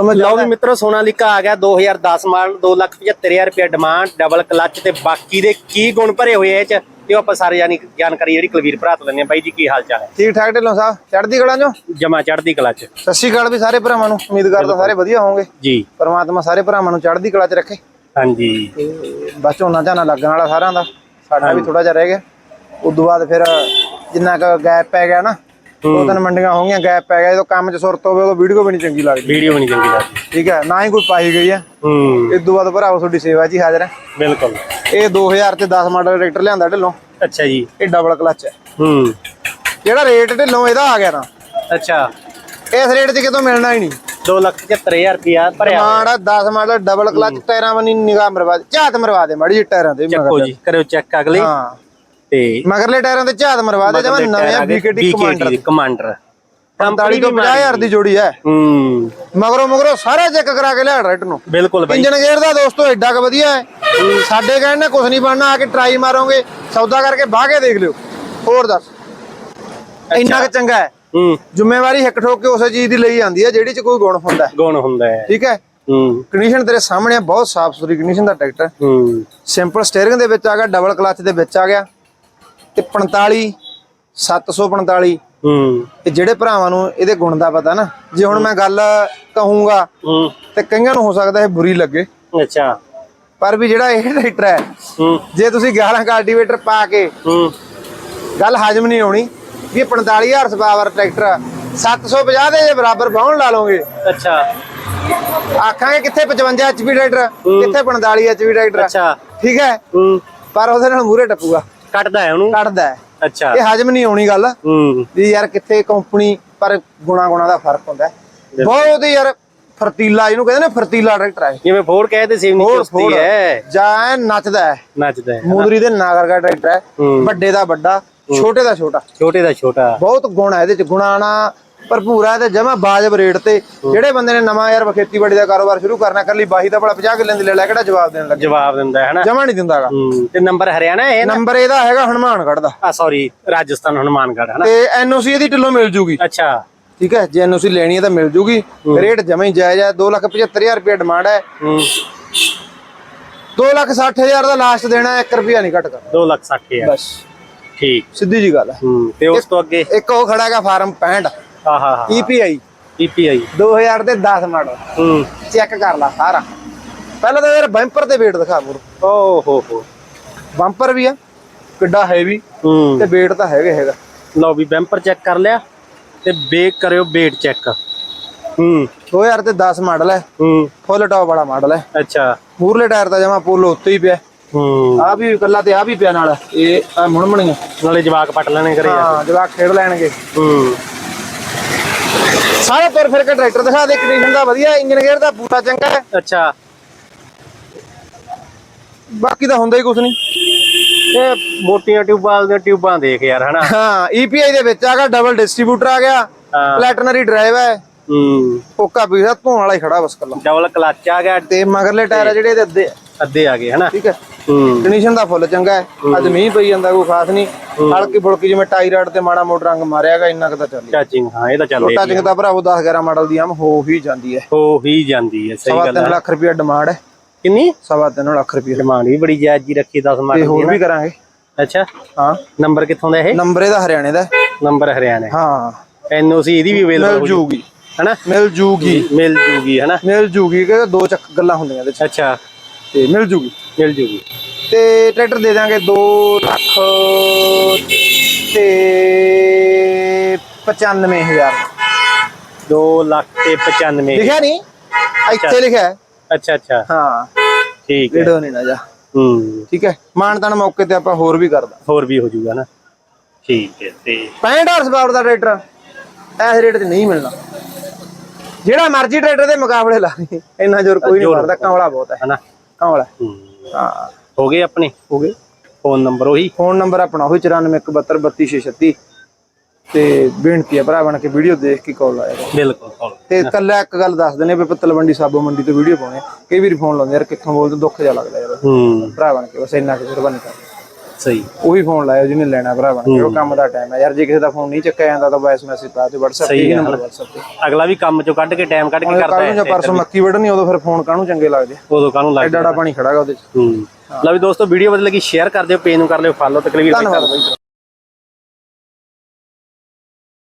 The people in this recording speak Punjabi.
ਸਮਝ ਲਓ ਵੀ ਮਿੱਤਰੋ ਸੋਨਾਲੀਕਾ ਆ ਗਿਆ 2010 ਮਾਡਲ 275000 ਰੁਪਏ ਡਿਮਾਂਡ ਡਬਲ ਕਲੱਚ ਤੇ ਬਾਕੀ ਦੇ ਕੀ ਗੁਣ ਭਰੇ ਹੋਏ ਇਹ ਚ ਇਹ ਆਪਾਂ ਸਾਰੇ ਜਾਨੀ ਜਾਣਕਾਰੀ ਜਿਹੜੀ ਕੁਲਵੀਰ ਭਰਾ ਤੋਂ ਲੈਣੇ ਬਾਈ ਜੀ ਕੀ ਹਾਲ ਚਾਲ ਹੈ? ਠੀਕ ਠਾਕ ਢਿੱਲੋਂ ਸਾਹਿਬ? ਚੜ੍ਹਦੀ ਕਲਾਂ ਚੋਂ? ਜਮਾ ਚੜ੍ਹਦੀ ਕਲੱਚ ਸਤਿ ਸ਼੍ਰੀ ਅਕਾਲ ਵੀ ਸਾਰੇ ਭਰਾਵਾਂ ਨੂੰ। ਉਮੀਦ ਕਰਦਾ ਸਾਰੇ ਵਧੀਆ ਹੋਵੋਗੇ। ਜੀ। ਪਰਮਾਤਮਾ ਸਾਰੇ ਭਰਾਵਾਂ ਨੂੰ ਚੜ੍ਹਦੀ ਕਲਾ 'ਚ ਰੱਖੇ। ਹਾਂਜੀ। ਤੇ ਬਸ ਝੋਨਾ ਝਾਨਾ ਲੱਗਣ ਵਾਲਾ ਸਾਰਿਆਂ ਦਾ। ਸਾਡਾ ਵੀ ਥੋੜਾ ਜਿਹਾ ਰਹਿ ਗਿਆ। ਉਸ ਤੋਂ ਬਾਅਦ ਫਿਰ ਜਿੰਨਾ ਕੁ ਗੈਪ ਪੈ ਗਿਆ ਨਾ ਦੋ ਤਿੰਨ ਮੰਡੀਆਂ ਹੋ ਗਈਆਂ ਗੈਪ ਪੈ ਗਿਆ ਜਦੋਂ ਕੰਮ 'ਚ ਸੁਰਤ ਹੋਵੇ ਉਦੋਂ ਵੀਡੀਓ ਵੀ ਨਹੀਂ ਚੰਗੀ ਲੱਗਦੀ। ਵੀਡੀਓ ਵੀ ਨਹੀਂ ਚੰਗੀ ਲੱਗਦੀ। ਠੀਕ ਹੈ ਨਾ ਹੀ ਕੋਈ ਪਾਈ ਗਈ ਹੈ। ਹੂੰ। ਇਸ ਤੋਂ ਬਾਅਦ ਭਰਾਵੋ ਤੁਹਾਡੀ ਸੇਵਾ ਹੀ ਹਾਜ਼ਰ ਹੈ। ਬਿਲਕੁਲ। ਇਹ 2000 ਤੇ 10 ਮਾਡਲ ਟਰੈਕਟਰ ਲਿਆਂਦਾ ਢਿੱਲੋਂ। ਅੱਛਾ ਜੀ। ਇਹ ਡਬਲ ਕਲਚ ਹੈ। ਹੂੰ। ਜਿਹੜਾ ਰੇਟ ਢਿੱਲੋਂ ਇਹਦਾ ਆ ਗਿਆ ਨਾ ਅੱਛਾ। ਇਸ ਰੇਟ 'ਚ ਕਿਤੋਂ ਮਿਲਣਾ ਹੀ ਨਹੀਂ। 275000 ਰੁਪਿਆ ਭਰਿਆ। ਮਾੜਾ 10 ਮਾਡਲ ਡਬਲ ਕਲਚ ਟਾਇਰਾਂ ਬਣੀ ਨਿਗਾਹ ਮਰਵਾ ਦੇ। ਝਾਤ ਮਰਵਾ ਦੇ ਮਾੜੀ ਜਿਹੀ ਟਾਇਰਾਂ ਵੀ ਚੱਕੋ ਜੀ ਕਰਿਓ ਚੈੱਕ ਅਗਲੇ। ਹਾਂ। ਤੇ ਮਗਰਲੇ ਟਾਇਰਾਂ ਤੇ ਝਾਤ ਮਰਵਾ ਦੇ ਜਮਾ ਨਵੇਂ ਬੀਕੇਟੀ ਕਮਾਂਡਰ ਕਮਾਂਡਰ 45 ਤੋਂ 50000 ਦੀ ਜੋੜੀ ਹੈ। ਹੂੰ। ਮਗਰੋਂ ਮਗਰੋਂ ਸਾਰਾ ਚੈੱਕ ਕਰਾ ਕੇ ਲਿਆ ਰੈਟ ਨੂੰ। ਬਿਲਕੁਲ ਬਾਈ। ਇੰਜਨ ਗੇਅਰ ਦਾ ਦੋਸਤੋ ਐਡਾ ਕੁ ਵਧੀਆ ਹੈ। ਸਾਡੇ ਕਹਿਣ ਨਾਲ ਕੁਝ ਨਹੀਂ ਬਣਨਾ ਆ ਕੇ ਟਰਾਈ ਮਾਰੋਗੇ ਸੌਦਾ ਕਰਕੇ ਬਾਹ ਕੇ ਦੇਖ ਲਿਓ। ਹੋਰ ਦੱਸ। ਇੰਨਾ ਕੁ ਚੰਗਾ ਹੈ। ਹੂੰ। ਜ਼ਿੰਮੇਵਾਰੀ ਹਿੱਕ ਠੋਕ ਕੇ ਉਸੇ ਚੀਜ਼ ਦੀ ਲਈ ਜਾਂਦੀ ਹੈ ਜਿਹੜੀ ਚ ਕੋਈ ਗੁਣ ਹੁੰਦਾ ਹੈ। ਗੁਣ ਹੁੰਦਾ ਹੈ। ਠੀਕ ਹੈ? ਹੂੰ। ਕੰਡੀਸ਼ਨ ਤੇਰੇ ਸਾਹਮਣੇ ਬਹੁਤ ਸਾਫ਼ ਸੁਥਰੀ ਕੰਡੀਸ਼ਨ ਦਾ ਟਰੈਕਟਰ। ਹੂੰ। ਸਿੰਪਲ ਸਟੀਅਰਿੰਗ ਦੇ ਵਿੱਚ ਆ ਗਿਆ ਡਬਲ ਕਲਚ ਦੇ ਵਿੱਚ ਆ ਗਿਆ। ਤੇ 45 745 ਹੂੰ। ਤੇ ਜਿਹੜੇ ਭਰਾਵਾਂ ਨੂੰ ਇਹਦੇ ਗੁਣ ਦਾ ਪਤਾ ਨਾ ਜੇ ਹੁਣ ਮੈਂ ਗੱਲ ਕਹੂੰਗਾ ਹੂੰ। ਤੇ ਕਈਆਂ ਨੂੰ ਹੋ ਸਕਦਾ ਇਹ ਬੁਰੀ ਲੱਗੇ। ਅੱਛਾ। ਪਰ ਵੀ ਜਿਹੜਾ ਇਹ ਟਰੈਕਟਰ ਹੈ ਹੂੰ। ਜੇ ਤੁਸੀਂ ਗਾਲਾਂ ਕਲਟੀਵੇਟਰ ਪਾ ਕੇ ਹੂੰ। ਗੱਲ ਹਜਮ ਨਹੀਂ ਆਉਣੀ ਵੀ ਇਹ 45000 ਹਾਰਸ ਪਾਵਰ ਟਰੈਕਟਰ ਆ, 750 ਦੇ ਬਰਾਬਰ ਬਾਹਣ ਲਾ ਲਓਗੇ। ਅੱਛਾ। ਆਖਾਂਗੇ ਕਿੱਥੇ 55 ਐਚਪੀ ਟਰੈਕਟਰ ਕਿੱਥੇ 45 ਐਚਪੀ ਟਰੈਕਟਰ ਅੱਛਾ। ਠੀਕ ਹੈ? ਹੂੰ। ਪਰ ਉਹਦੇ ਨਾਲ ਮੂਰੇ ਟੱਪੂਗਾ। ਕੱਟਦਾ ਹੈ ਉਹਨੂੰ? ਕੱਢਦਾ ਹੈ। ਅੱਛਾ। ਇਹ ਹਜਮ ਨਹੀਂ ਆਉਣੀ ਗੱਲ। ਹੂੰ। ਵੀ ਯਾਰ ਕਿੱਥੇ ਕੰਪਨੀ ਪਰ ਗੁਣਾ ਗੁਣਾ ਦਾ ਫ਼ਰਕ ਹੁੰਦਾ। ਬਹੁਤ ਯਾਰ ਫਰਤੀਲਾ ਇਹਨੂੰ ਕਹਿੰਦੇ ਨੇ ਫਰਤੀਲਾ ਟਰੈਕਟਰ ਹੈ। ਜਿਵੇਂ ਫੋੜ ਕਹੇ ਤੇ ਸੇਮ ਨਹੀਂ ਚੁਸਤੀ ਹੈ। ਜਾਂ ਨੱਚਦਾ ਹੈ। ਨੱਚਦਾ ਹੈ ਮੂਦਰੀ ਦੇ ਨਾਗਰ ਦਾ ਟਰੈਕਟਰ ਹੂੰ। ਵੱਡੇ ਦਾ ਵੱਡਾ ਛੋਟੇ ਦਾ ਛੋਟਾ। ਛੋਟੇ ਦਾ ਛੋਟਾ। ਬਹੁਤ ਗੁਣ ਹੈ ਇਹਦੇ ਚ। ਗੁਣਾਣਾ ਭਰਪੂਰ ਹੈ ਤੇ ਜਮਾ ਬਾਜਬ ਰੇਟ ਤੇ ਜਿਹੜੇ ਬੰਦੇ ਨੇ ਨਵਾਂ ਯਾਰ ਖੇਤੀਬਾੜੀ ਦਾ ਕਾਰੋਬਾਰ ਸ਼ੁਰੂ ਕਰਨਾ ਕਰ ਲਈ ਬਾਹੀ ਦਾ ਭਲਾ 50 ਕਿੱਲਿਆਂ ਦੀ ਲੈ ਲੈ ਕਿਹੜਾ ਜਵਾਬ ਦੇਣ ਲੱਗੇ? ਜਵਾਬ ਦਿੰਦਾ ਹੈ ਨਾ। ਜਮਾ ਨਹੀਂ ਦਿੰਦਾਗਾ ਤੇ ਨੰਬਰ ਹਰਿਆਣਾ ਹੈ ਨਾ? ਨੰਬਰ ਇਹਦਾ ਹੈਗਾ ਹਨੂਮਾਨਗੜ੍ਹ ਦਾ। ਆ ਸੌਰੀ ਰਾਜਸਥਾਨ ਹਨੂਮਾਨਗੜ੍ਹ ਹੈ ਨਾ? ਤੇ ਐਨਓਸੀ ਇਹਦੀ ਢਿੱਲੋਂ ਮਿਲ ਜੂਗੀ। ਅੱਛਾ। ਠੀਕ ਹੈ ਜੇ ਐਨਓਸੀ ਲੈਣੀ ਹੈ ਤਾਂ ਮਿਲ ਜੂਗੀ। ਰੇਟ ਜਮਾ ਹੀ ਜਾਇਜ਼ ਹੈ 275000 ਰੁਪਏ ਡਿਮਾਂਡ ਹੈ। ਹੂੰ। 260000 ਦਾ ਲਾਸਟ ਦੇਣਾ 1 ਰੁਪਿਆ ਨਹੀਂ ਘੱਟ ਕਰ 2 ਲੱਖ 60 ਹਜ਼ਾਰ। ਬਸ। ਠੀਕ। ਸਿੱਧੀ ਜੀ ਗੱਲ ਹੈ। ਹੂੰ ਤੇ ਉਸ ਤੋਂ ਅੱਗੇ? ਇੱਕ ਉਹ ਖੜਾ ਹੈਗਾ ਫਾਰਮ 65 ਹਾਂ ਹਾਂ ਹਾਂ EPI ਪੀਪੀਆਈ 2000 ਦੇ 10 ਮਾਡਲ। ਹੂੰ। ਚੈੱਕ ਕਰ ਲਾ ਸਾਰਾ। ਪਹਿਲਾਂ ਤਾਂ ਯਾਰ ਬੰਪਰ ਤੇ weight ਦਿਖਾ ਮੂਰ ਓ ਹੋ ਹੋ ਬੰਪਰ ਵੀ ਆ ਕਿੱਡਾ ਹੈਵੀ ਹੂੰ। ਤੇ weight ਤਾਂ ਹੈਗਾ ਹੈਗਾ। ਲਓ ਵੀ ਬੈਂਪਰ ਚੈੱਕ ਕਰ ਲਿਆ ਤੇ ਬੇਕ ਕਰਿਓ ਬੇਟ ਚੈੱਕ। ਹੂੰ। 2000 ਤੇ 10 ਮਾਡਲ ਹੈ। ਹੂੰ। ਫੁੱਲ ਟੌਪ ਵਾਲਾ ਮਾਡਲ ਹੈ। ਅੱਛਾ। ਮੂਰਲੇ ਟਾਇਰ ਤਾਂ ਜਮਾ ਪੋਲੋ ਉੱਤੇ ਹੀ ਪਿਆ। ਹੂੰ। ਆ ਵੀ ਇਕੱਲਾ ਤੇ ਆ ਵੀ ਪਿਆ ਨਾਲ। ਇਹ ਆ ਮੁਣਮਣੀਆਂ ਨਾਲੇ ਜਵਾਕ ਪਟ ਲੈਣੇ ਕਰੇ ਹਾਂ ਜਵਾਕ ਖੇਡ ਲੈਣਗੇ। ਹੂੰ। ਸਾਰਾ ਤੁਰ ਫਿਰ ਕੇ ਟਰੈਕਟਰ ਦਿਖਾ ਦੇ ਕੰਡੀਸ਼ਨ ਦਾ ਵਧੀਆ ਇੰਜਨ ਗੇਅਰ ਦਾ ਪੂਰਾ ਚੰਗਾ ਹੈ। ਅੱਛਾ। ਬਾਕੀ ਤਾਂ ਹੁੰਦਾ ਹੀ ਕੁਝ ਨਹੀਂ। ਇਹ ਮੋਟੀਆਂ ਟਿਊਬਾਂ ਦੇ ਟਿਊਬਾਂ ਦੇਖ ਯਾਰ ਹਨਾ? ਹਾਂ EPI ਦੇ ਵਿੱਚ ਆਗਾ ਡਬਲ ਡਿਸਟ੍ਰੀਬਿਊਟਰ ਆ ਗਿਆ ਪਲੈਟਨਰੀ ਡਰਾਈਵ ਹੈ। ਹੂੰ। ਕੋਕਾ ਪੀਸਾ ਧੋਣ ਵਾਲਾ ਹੀ ਖੜਾ ਬਸ ਕੱਲਾ ਡਬਲ ਕਲਚ ਆ ਗਿਆ। ਤੇ ਮਗਰਲੇ ਟਾਇਰ ਜਿਹੜੇ ਇਹਦੇ ਅੱਧੇ। ਅੱਧੇ ਆ ਗਏ ਹਨਾ? ਠੀਕ ਹੂੰ। ਕੰਡੀਸ਼ਨ ਦਾ ਫੁੱਲ ਚੰਗਾ ਹੈ। ਅੱਜ ਮੀਂਹ ਪਈ ਜਾਂਦਾ ਕੋਈ ਖਾਸ ਨਹੀਂ। ਹਲਕੀ ਫੁਲਕੀ ਜਿਵੇਂ ਟਾਈ ਰਾਡ ਤੇ ਮਾੜਾ ਮੋਟਾ ਰੰਗ ਮਾਰਿਆਗਾ ਇੰਨਾ ਕੁ ਤਾਂ ਚੱਲੀ ਚਾਚਿੰਗ ਹਾਂ ਇਹ ਤਾਂ ਚੱਲ ਰਹੀ ਚਿੰਗ ਤਾਂ ਭਰਾਵੋ 10 11 ਮਾਡਲ ਦੀ ਆਮ ਹੋ ਹੀ ਜਾਂਦੀ ਹੈ। ਹੋ ਹੀ ਜਾਂਦੀ ਹੈ ਸਹੀ ਗੱਲ ਹੈ। ਲੱਖ ਰੁਪਏ ਡਿਮਾਂਡ ਹੈ। ਕਿੰਨੀ? ਸਵਾ ਤਿੰਨ ਲੱਖ ਰੁਪਏ ਡਿਮਾਂਡ ਵੀ ਬੜੀ ਜਾਇਜ਼ ਜੀ ਰੱਖੀ 10 ਤੇ ਮਾਡਲ ਹੋਰ ਵੀ ਕਰਾਂਗੇ। ਅੱਛਾ। ਹਾਂ। ਨੰਬਰ ਕਿੱਥੋਂ ਦਾ ਇਹ? ਨੰਬਰ ਇਹਦਾ ਹਰਿਆਣੇ ਦਾ ਹੈ। ਨੰਬਰ ਹਰਿਆਣਾ। ਹਾਂ। ਐਨਓਸੀ ਇਹਦੀ ਵੀ ਅਵੇਲੇਬਲ ਮਿਲ ਜੂਗੀ। ਹਨਾ? ਮਿਲ ਜੂਗੀ। ਮਿਲ ਜੂਗੀ ਹਨਾ? ਮਿਲ ਜੂਗੀ ਕਿ ਦੋ ਚੱਕ ਗੱਲਾਂ ਹੁੰਦੀਆਂ ਇਹਦੇ ਚ। ਅੱਛਾ। ਤੇ ਮਿਲ ਜੂਗੀ। ਮਿਲ ਜੂਗੀ। ਤੇ ਟਰੈਕਟਰ ਦੇ ਦਾਂਗੇ 2 ਲੱਖ ਤੇ 95000 2 ਲੱਖ ਤੇ 95 ਲਿਖਿਆ ਨਹੀਂ? ਇੱਥੇ ਲਿਖਿਆ ਹੈ। ਅੱਛਾ ਅੱਛਾ। ਹਾਂ। ਠੀਕ ਹੈ। ਰੇਡੋ ਨਹੀਂ ਨਾ ਜਾ। ਹੂੰ। ਠੀਕ ਹੈ। ਮਾਨਤਾਨ ਮੌਕੇ ਤੇ ਆਪਾਂ ਹੋਰ ਵੀ ਕਰਦਾ। ਹੋਰ ਵੀ ਹੋ ਜੂਗਾ ਨਾ। ਠੀਕ ਹੈ ਤੇ 65 ਹਾਰਸ ਪਾਵਰ ਦਾ ਟਰੈਕਟਰ। ਇਸ ਰੇਟ ਤੇ ਨਹੀਂ ਮਿਲਣਾ। ਜਿਹੜਾ ਮਰਜ਼ੀ ਟਰੈਕਟਰ ਦੇ ਮੁਕਾਬਲੇ ਲਾ ਲਈ ਇੰਨਾ ਜ਼ੋਰ ਕੋਈ ਨਹੀਂ ਮਾਰਦਾ। ਕਮਲਾ ਬਹੁਤ ਹੈ। ਹਨਾ। ਕਮਲਾ। ਹੂੰ। ਹਾਂ। ਹੋ ਗਏ ਆਪਣੇ? ਹੋ ਗਏ। ਫੋਨ ਨੰਬਰ ਉਹੀ? ਫੋਨ ਨੰਬਰ ਆਪਣਾ ਉਹੀ 9412322636 ਤੇ ਬੇਨਤੀ ਹੈ ਭਰਾ ਬਣ ਕੇ ਵੀਡੀਓ ਦੇਖ ਕੇ ਕਾਲ ਆਇਆ ਬਿਲਕੁਲ ਤੇ ਕੱਲਾ ਇੱਕ ਗੱਲ ਦੱਸ ਦਿੰਦੇ ਵੀ ਪਤਲਵੰਡੀ ਸਾਬੋ ਮੰਡੀ ਤੋਂ ਵੀਡੀਓ ਪਾਉਣੇ ਕਈ ਵਾਰੀ ਫੋਨ ਲਾਉਂਦੇ ਯਾਰ ਕਿੱਥੋਂ ਬੋਲਦੇ ਦੁੱਖ ਜਿਹਾ ਲੱਗਦਾ ਯਾਰ। ਭਰਾ ਬਣ ਕੇ ਬਸ ਇੰਨਾ ਕੁ ਮਿਹਰਬਾਨੀ ਕਰ। ਸਹੀ। ਉਹੀ ਫੋਨ ਲਾਇਆ ਜਿਹਨੇ ਲੈਣਾ ਭਰਾ ਬਣ ਕੇ ਉਹ ਕੰਮ ਦਾ ਟਾਈਮ ਹੈ ਯਾਰ ਜੇ ਕਿਸੇ ਦਾ ਫੋਨ ਨਹੀਂ ਚੱਕਿਆ ਜਾਂਦਾ ਤਾਂ ਵੌਇਸ ਮੈਸੇਜ ਪਾ ਤੇ WhatsApp ਤੇ ਨੰਬਰ WhatsApp ਤੇ। ਅਗਲਾ ਵੀ ਕੰਮ ਚੋਂ ਕੱਢ ਕੇ ਟਾਈਮ ਕੱਢ ਕੇ ਕਰਦਾ ਹੈ। ਪਰਸੋਂ ਮੱਕੀ ਵੱਢਣੀ ਉਦੋਂ ਫਿਰ ਫੋਨ ਕਾਹਨੂੰ ਚੰਗੇ ਲੱਗਦੇ? ਉਦੋਂ ਕਾਹਨੂੰ ਲੱਗਦੇ ਐਡਾ ਪਾਣੀ ਖੜਾਗਾ ਉਹਦੇ ਚ। ਹੂੰ। ਲਓ ਵੀ ਦੋਸਤੋ, ਵੀਡੀਓ ਵਧੀਆ ਲੱਗੀ ਸ਼ੇਅਰ ਕਰ ਦਿਓ ਪੇਜ ਨੂੰ ਕਰ ਲਿਓ ਫਾਲੋ ਤੇ ਕਲੀਅਰ ਕਰ ਦਿਓ।